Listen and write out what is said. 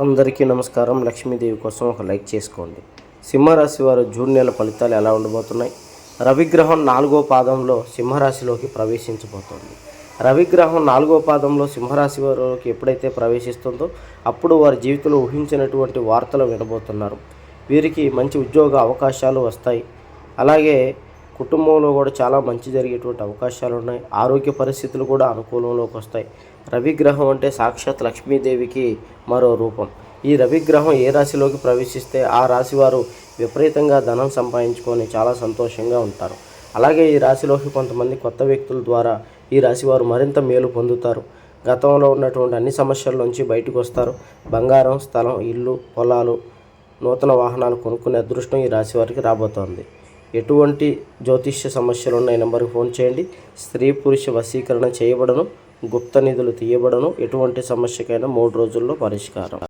అందరికీ నమస్కారం. లక్ష్మీదేవి కోసం ఒక లైక్ చేసుకోండి. సింహరాశి వారు జూన్ నెల ఫలితాలు ఎలా ఉండబోతున్నాయి? రవిగ్రహం నాలుగో పాదంలో సింహరాశిలోకి ప్రవేశించబోతోంది. రవిగ్రహం నాలుగో పాదంలో సింహరాశి వారికి ఎప్పుడైతే ప్రవేశిస్తుందో అప్పుడు వారి జీవితంలో ఊహించినటువంటి వార్తలు వినబోతున్నారు. వీరికి మంచి ఉద్యోగ అవకాశాలు వస్తాయి. అలాగే కుటుంబంలో కూడా చాలా మంచి జరిగేటువంటి అవకాశాలు ఉన్నాయి ఆరోగ్య పరిస్థితులు కూడా అనుకూలంలోకి వస్తాయి. రవిగ్రహం అంటే సాక్షాత్ లక్ష్మీదేవికి మరో రూపం. ఈ రవిగ్రహం ఏ రాశిలోకి ప్రవేశిస్తే ఆ రాశి వారు విపరీతంగా ధనం సంపాదించుకొని చాలా సంతోషంగా ఉంటారు. అలాగే ఈ రాశిలోకి కొంతమంది కొత్త వ్యక్తుల ద్వారా ఈ రాశి వారు మరింత మేలు పొందుతారు. గతంలో ఉన్నటువంటి అన్ని సమస్యల నుంచి బయటకు వస్తారు. బంగారం స్థలం ఇల్లు పొలాలు నూతన వాహనాలు కొనుక్కునే అదృష్టం ఈ రాశి వారికి రాబోతోంది. ఎటువంటి జ్యోతిష్య సమస్యలు ఉన్నాయి ఈ నెంబర్కి ఫోన్ చేయండి. స్త్రీ పురుష వశీకరణ చేయబడను గుప్త నిధులు తీయబడను ఎటువంటి సమస్యకైనా మూడు రోజుల్లో పరిష్కారం.